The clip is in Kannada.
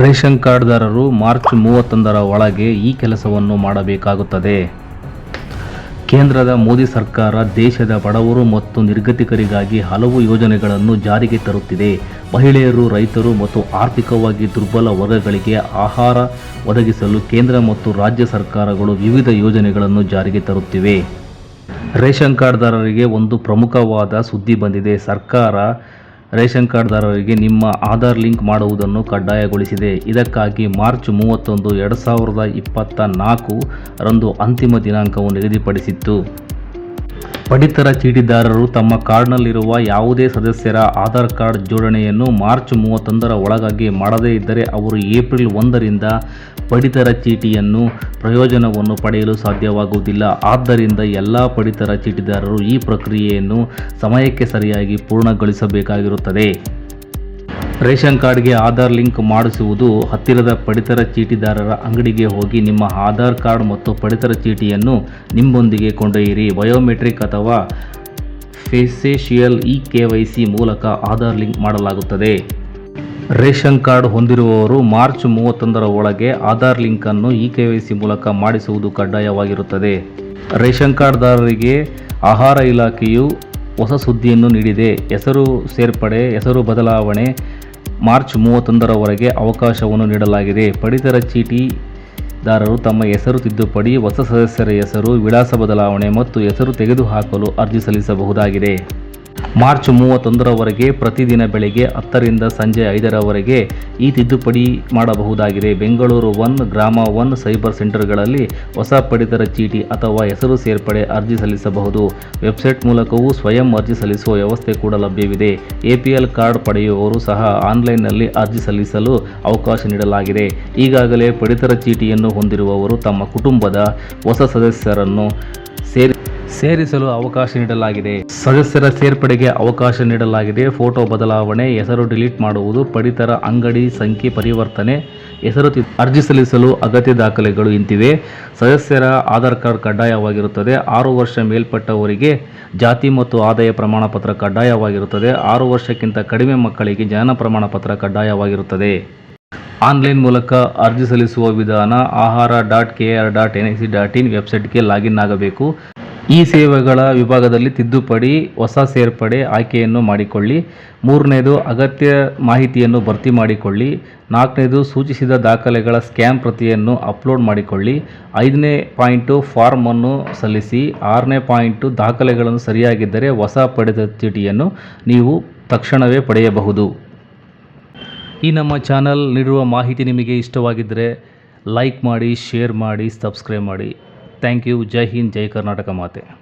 ರೇಷನ್ ಕಾರ್ಡ್ದಾರರು ಮಾರ್ಚ್ ಮೂವತ್ತೊಂದರ ಒಳಗೆ ಈ ಕೆಲಸವನ್ನು ಮಾಡಬೇಕಾಗುತ್ತದೆ. ಕೇಂದ್ರದ ಮೋದಿ ಸರ್ಕಾರ ದೇಶದ ಬಡವರು ಮತ್ತು ನಿರ್ಗತಿಕರಿಗಾಗಿ ಹಲವು ಯೋಜನೆಗಳನ್ನು ಜಾರಿಗೆ ತರುತ್ತಿದೆ. ಮಹಿಳೆಯರು, ರೈತರು ಮತ್ತು ಆರ್ಥಿಕವಾಗಿ ದುರ್ಬಲ ವರ್ಗಗಳಿಗೆ ಆಹಾರ ಒದಗಿಸಲು ಕೇಂದ್ರ ಮತ್ತು ರಾಜ್ಯ ಸರ್ಕಾರಗಳು ವಿವಿಧ ಯೋಜನೆಗಳನ್ನು ಜಾರಿಗೆ ತರುತ್ತಿವೆ. ರೇಷನ್ ಕಾರ್ಡ್ದಾರರಿಗೆ ಒಂದು ಪ್ರಮುಖವಾದ ಸುದ್ದಿ ಬಂದಿದೆ. ಸರ್ಕಾರ ರೇಷನ್ ಕಾರ್ಡ್ದಾರರಿಗೆ ನಿಮ್ಮ ಆಧಾರ್ ಲಿಂಕ್ ಮಾಡುವುದನ್ನು ಕಡ್ಡಾಯಗೊಳಿಸಿದೆ. ಇದಕ್ಕಾಗಿ ಮಾರ್ಚ್ ಮೂವತ್ತೊಂದು, ಎರಡು ಸಾವಿರದ ಇಪ್ಪತ್ತ ನಾಲ್ಕು ರಂದು ಅಂತಿಮ ದಿನಾಂಕವನ್ನು ನಿಗದಿಪಡಿಸಿತ್ತು. ಪಡಿತರ ಚೀಟಿದಾರರು ತಮ್ಮ ಕಾರ್ಡ್ನಲ್ಲಿರುವ ಯಾವುದೇ ಸದಸ್ಯರ ಆಧಾರ್ ಕಾರ್ಡ್ ಜೋಡಣೆಯನ್ನು ಮಾರ್ಚ್ ಮೂವತ್ತೊಂದರ ಒಳಗಾಗಿ ಮಾಡದೇ ಇದ್ದರೆ ಅವರು ಏಪ್ರಿಲ್ ಒಂದರಿಂದ ಪಡಿತರ ಚೀಟಿಯನ್ನು ಪ್ರಯೋಜನವನ್ನು ಪಡೆಯಲು ಸಾಧ್ಯವಾಗುವುದಿಲ್ಲ. ಆದ್ದರಿಂದ ಎಲ್ಲ ಪಡಿತರ ಚೀಟಿದಾರರು ಈ ಪ್ರಕ್ರಿಯೆಯನ್ನು ಸಮಯಕ್ಕೆ ಸರಿಯಾಗಿ ಪೂರ್ಣಗೊಳಿಸಬೇಕಾಗಿರುತ್ತದೆ. ರೇಷನ್ ಕಾರ್ಡ್ಗೆ ಆಧಾರ್ ಲಿಂಕ್ ಮಾಡಿಸುವುದು ಹತ್ತಿರದ ಪಡಿತರ ಚೀಟಿದಾರರ ಅಂಗಡಿಗೆ ಹೋಗಿ ನಿಮ್ಮ ಆಧಾರ್ ಕಾರ್ಡ್ ಮತ್ತು ಪಡಿತರ ಚೀಟಿಯನ್ನು ನಿಮ್ಮೊಂದಿಗೆ ಕೊಂಡೊಯ್ಯಿರಿ. ಬಯೋಮೆಟ್ರಿಕ್ ಅಥವಾ facial E K Y C ಮೂಲಕ ಆಧಾರ್ ಲಿಂಕ್ ಮಾಡಲಾಗುತ್ತದೆ. ರೇಷನ್ ಕಾರ್ಡ್ ಹೊಂದಿರುವವರು ಮಾರ್ಚ್ ಮೂವತ್ತೊಂದರ ಒಳಗೆ ಆಧಾರ್ ಲಿಂಕನ್ನು ಇ ಕೆ ವೈ ಸಿ ಮೂಲಕ ಮಾಡಿಸುವುದು ಕಡ್ಡಾಯವಾಗಿರುತ್ತದೆ. ರೇಷನ್ ಕಾರ್ಡ್ದಾರರಿಗೆ ಆಹಾರ ಇಲಾಖೆಯು ಹೊಸ ಸುದ್ದಿಯನ್ನು ನೀಡಿದೆ. ಹೆಸರು ಸೇರ್ಪಡೆ, ಹೆಸರು ಬದಲಾವಣೆ, ಮಾರ್ಚ್ ಮೂವತ್ತೊಂದರವರೆಗೆ ಅವಕಾಶವನ್ನು ನೀಡಲಾಗಿದೆ. ಪಡಿತರ ಚೀಟಿದಾರರು ತಮ್ಮ ಹೆಸರು ತಿದ್ದುಪಡಿ, ಹೊಸ ಸದಸ್ಯರ ಹೆಸರು, ವಿಳಾಸ ಬದಲಾವಣೆ ಮತ್ತು ಹೆಸರು ತೆಗೆದುಹಾಕಲು ಅರ್ಜಿ ಸಲ್ಲಿಸಬಹುದಾಗಿದೆ. ಮಾರ್ಚ್ ಮೂವತ್ತೊಂದರವರೆಗೆ ಪ್ರತಿದಿನ ಬೆಳಗ್ಗೆ ಹತ್ತರಿಂದ ಸಂಜೆ ಐದರವರೆಗೆ ಈ ತಿದ್ದುಪಡಿ ಮಾಡಬಹುದಾಗಿದೆ. Bengaluru one, Grama one cyber ಸೆಂಟರ್ಗಳಲ್ಲಿ ಹೊಸ ಪಡಿತರ ಚೀಟಿ ಅಥವಾ ಹೆಸರು ಸೇರ್ಪಡೆ ಅರ್ಜಿ ಸಲ್ಲಿಸಬಹುದು. ವೆಬ್ಸೈಟ್ ಮೂಲಕವೂ ಸ್ವಯಂ ಅರ್ಜಿ ಸಲ್ಲಿಸುವ ವ್ಯವಸ್ಥೆ ಕೂಡ ಲಭ್ಯವಿದೆ. ಎಪಿಎಲ್ ಕಾರ್ಡ್ ಪಡೆಯುವವರು ಸಹ ಆನ್ಲೈನ್ನಲ್ಲಿ ಅರ್ಜಿ ಸಲ್ಲಿಸಲು ಅವಕಾಶ ನೀಡಲಾಗಿದೆ. ಈಗಾಗಲೇ ಪಡಿತರ ಚೀಟಿಯನ್ನು ಹೊಂದಿರುವವರು ತಮ್ಮ ಕುಟುಂಬದ ಹೊಸ ಸದಸ್ಯರನ್ನು ಸೇರಿ ಸೇರಿಸಲು ಅವಕಾಶ ನೀಡಲಾಗಿದೆ. ಸದಸ್ಯರ ಸೇರ್ಪಡೆಗೆ ಅವಕಾಶ ನೀಡಲಾಗಿದೆ. ಫೋಟೋ ಬದಲಾವಣೆ, ಹೆಸರು ಡಿಲೀಟ್ ಮಾಡುವುದು, ಪಡಿತರ ಅಂಗಡಿ ಸಂಖ್ಯೆ ಪರಿವರ್ತನೆ, ಹೆಸರು ಅರ್ಜಿ ಸಲ್ಲಿಸಲು ಅಗತ್ಯ ದಾಖಲೆಗಳು ಇಂತಿವೆ. ಸದಸ್ಯರ ಆಧಾರ್ ಕಾರ್ಡ್ ಕಡ್ಡಾಯವಾಗಿರುತ್ತದೆ. ಆರು ವರ್ಷ ಮೇಲ್ಪಟ್ಟವರಿಗೆ ಜಾತಿ ಮತ್ತು ಆದಾಯ ಪ್ರಮಾಣ ಪತ್ರ ಕಡ್ಡಾಯವಾಗಿರುತ್ತದೆ. ಆರು ವರ್ಷಕ್ಕಿಂತ ಕಡಿಮೆ ಮಕ್ಕಳಿಗೆ ಜನನ ಪ್ರಮಾಣ ಪತ್ರ ಕಡ್ಡಾಯವಾಗಿರುತ್ತದೆ. ಆನ್ಲೈನ್ ಮೂಲಕ ಅರ್ಜಿ ಸಲ್ಲಿಸುವ ವಿಧಾನ Ahara dot K R dot N I C dot in ವೆಬ್ಸೈಟ್ಗೆ ಲಾಗಿನ್ ಆಗಬೇಕು. ಈ ಸೇವೆಗಳ ವಿಭಾಗದಲ್ಲಿ ತಿದ್ದುಪಡಿ, ಹೊಸ ಸೇರ್ಪಡೆ ಆಯ್ಕೆಯನ್ನು ಮಾಡಿಕೊಳ್ಳಿ. ಮೂರನೇದು, ಅಗತ್ಯ ಮಾಹಿತಿಯನ್ನು ಭರ್ತಿ ಮಾಡಿಕೊಳ್ಳಿ. ನಾಲ್ಕನೇದು, ಸೂಚಿಸಿದ ದಾಖಲೆಗಳ ಸ್ಕ್ಯಾನ್ ಪ್ರತಿಯನ್ನು ಅಪ್ಲೋಡ್ ಮಾಡಿಕೊಳ್ಳಿ. ಐದನೇ ಪಾಯಿಂಟು ಫಾರ್ಮನ್ನು ಸಲ್ಲಿಸಿ. ಆರನೇ ಪಾಯಿಂಟು, ದಾಖಲೆಗಳನ್ನು ಸರಿಯಾಗಿದ್ದರೆ ಹೊಸ ಪಡೆದ ಚೀಟಿಯನ್ನು ನೀವು ತಕ್ಷಣವೇ ಪಡೆಯಬಹುದು. ಈ ನಮ್ಮ ಚಾನಲ್ ನೀಡುವ ಮಾಹಿತಿ ನಿಮಗೆ ಇಷ್ಟವಾಗಿದ್ದರೆ ಲೈಕ್ ಮಾಡಿ, ಶೇರ್ ಮಾಡಿ, ಸಬ್ಸ್ಕ್ರೈಬ್ ಮಾಡಿ. Thank you. ಜೈ ಹಿಂದ್, ಜೈ ಕರ್ನಾಟಕ ಮಾತೆ.